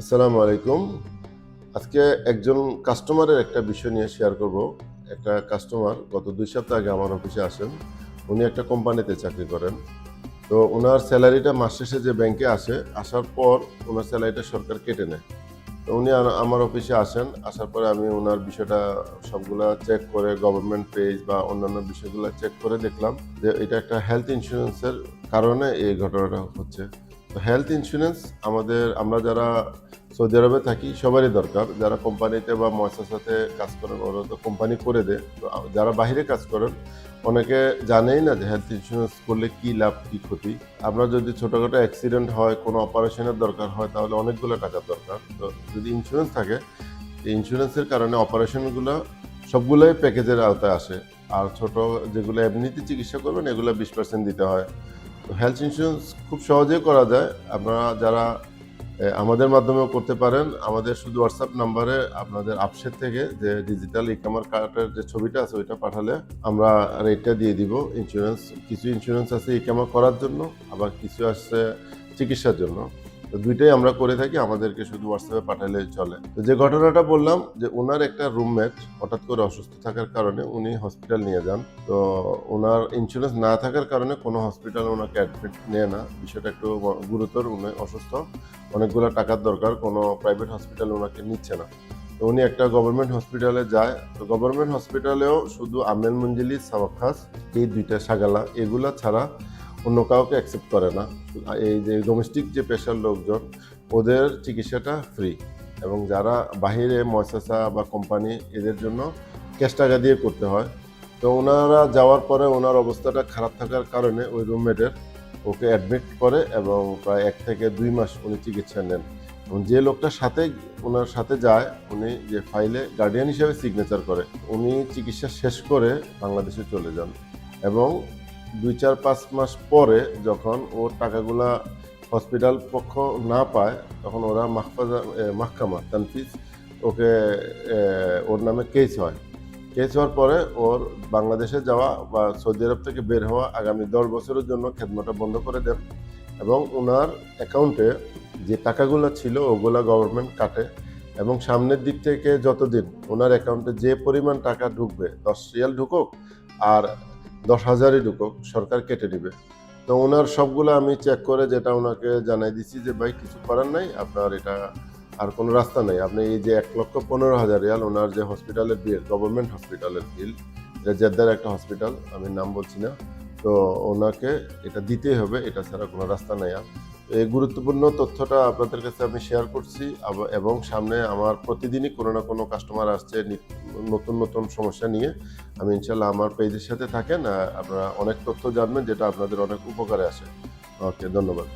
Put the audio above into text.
আসসালামু আলাইকুম। আজকে একজন কাস্টমারের একটা বিষয় নিয়ে শেয়ার করব। একটা কাস্টমার গত দুই সপ্তাহ আগে আমার অফিসে আসেন। উনি একটা কোম্পানিতে চাকরি করেন। তো ওনার স্যালারিটা মাস শেষে যে ব্যাংকে আসে, আসার পর ওনার স্যালারিটা সরকার কেটে নেয়। তো উনি আমার অফিসে আসেন। আসার পরে আমি ওনার বিষয়টা সবগুলা চেক করে গভর্নমেন্ট পেজ বা অন্যান্য বিষয়গুলো চেক করে দেখলাম যে এটা একটা হেলথ ইন্স্যুরেন্সের কারণে এই ঘটনাটা হচ্ছে। হেলথ ইন্স্যুরেন্স আমাদের, আমরা যারা সৌদি আরবে থাকি, সবারই দরকার। যারা কোম্পানিতে বা সাথে কাজ করেন, ওরা তো কোম্পানি করে দেয়। তো যারা বাইরে কাজ করেন, অনেকে জানেই না যে হেলথ ইন্স্যুরেন্স করলে কি লাভ, কি ক্ষতি। আপনার যদি ছোটোখাটো অ্যাক্সিডেন্ট হয়, কোনো অপারেশনের দরকার হয়, তাহলে অনেকগুলো টাকার দরকার। তো যদি ইন্স্যুরেন্স থাকে ইন্স্যুরেন্সের কারণে অপারেশনগুলো সবগুলোই প্যাকেজের আওতায় আসে। আর ছোট যেগুলো এমনিতে চিকিৎসা করবেন, এগুলো বিশ পার্সেন্ট দিতে হয়। হেলথ ইন্স্যুরেন্স খুব সহজেই করা যায়। আপনারা যারা আমাদের মাধ্যমেও করতে পারেন, আমাদের শুধু হোয়াটসঅ্যাপ নাম্বারে আপনাদের আপসের থেকে যে ডিজিটাল ইকামার কার্ডের যে ছবিটা আছে, ওইটা পাঠালে আমরা রেটটা দিয়ে দিব ইন্স্যুরেন্স কিছু ইন্স্যুরেন্স আছে ইকামার করার জন্য, আবার কিছু আছে চিকিৎসার জন্য। তো দুইটাই আমরা করে থাকি, আমাদেরকে শুধু হোয়াটসঅ্যাপে পাঠালে চলে। তো যে ঘটনাটা বললাম যে ওনার একটা রুমমেট হঠাৎ করে অসুস্থ থাকার কারণে উনি হসপিটাল নিয়ে যান। তো ওনার ইন্স্যুরেন্স না থাকার কারণে কোনো হসপিটাল ওনাকে অ্যাডমিট নেয় না। বিষয়টা একটু গুরুতর, উনি অসুস্থ। অনেকগুলো টাকার দরকার, কোনো প্রাইভেট হসপিটাল ওনাকে নিচ্ছে না। তো উনি একটা গভর্নমেন্ট হসপিটালে যায়। তো গভর্নমেন্ট হসপিটালেও শুধু আমেল মঞ্জিলি সাবাখাস এই দুইটা সাগালা, এগুলা ছাড়া অন্য কাউকে অ্যাকসেপ্ট করে না। এই যে ডোমেস্টিক যে পেশার লোকজন, ওদের চিকিৎসাটা ফ্রি এবং যারা বাহিরে ময়সাসা বা কোম্পানি এদের জন্য ক্যাশ টাকা দিয়ে করতে হয়। তো ওনারা যাওয়ার পরে ওনার অবস্থাটা খারাপ থাকার কারণে ওই রুমমেটের ওকে অ্যাডমিট করে এবং প্রায় এক থেকে দুই মাস উনি চিকিৎসা নেন। এবং যে লোকটার সাথে, ওনার সাথে যায়, উনি যে ফাইলে গার্ডিয়ান হিসেবে সিগনেচার করে, উনি চিকিৎসা শেষ করে বাংলাদেশে চলে যান। এবং দুই চার পাঁচ মাস পরে যখন ওর টাকাগুলা হসপিটাল পক্ষ না পায়, তখন ওরা মাহফাজা মাহকামা তানফিজ ওকে ওর নামে কেস হয়। কেস হওয়ার পরে ওর বাংলাদেশে যাওয়া বা সৌদি আরব থেকে বের হওয়া আগামী দশ বছরের জন্য খেদমাটা বন্ধ করে দেন এবং ওনার অ্যাকাউন্টে যে টাকাগুলো ছিল ওগুলা গভর্নমেন্ট কাটে এবং সামনের দিক থেকে যতদিন ওনার অ্যাকাউন্টে যে পরিমাণ টাকা ঢুকবে, দশ রিয়াল ঢুকুক আর দশ হাজারই ঢুকুক, সরকার কেটে নেবে। তো ওনার সবগুলো আমি চেক করে যেটা ওনাকে জানাই দিছি যে, ভাই, কিছু করার নাই, আপনার এটা আর কোনো রাস্তা নেই। আপনি এই যে এক লক্ষ পনেরো হাজার রিয়াল, ওনার যে হসপিটালের বিল গভর্নমেন্ট হসপিটালের বিল এটা জেদ্দার একটা হসপিটাল আমি নাম বলছি না। তো ওনাকে এটা দিতেই হবে, এটা ছাড়া কোনো রাস্তা নেই আর। এই গুরুত্বপূর্ণ তথ্যটা আপনাদের কাছে আমি শেয়ার করছি। এবং সামনে আমার প্রতিদিনই কোনো না কোনো কাস্টমার আসছে নতুন নতুন সমস্যা নিয়ে। আমি ইনশাল্লাহ আমার পেজের সাথে থাকেন আপনারা অনেক তথ্য জানবেন, যেটা আপনাদের অনেক উপকারে আসে। ওকে ধন্যবাদ।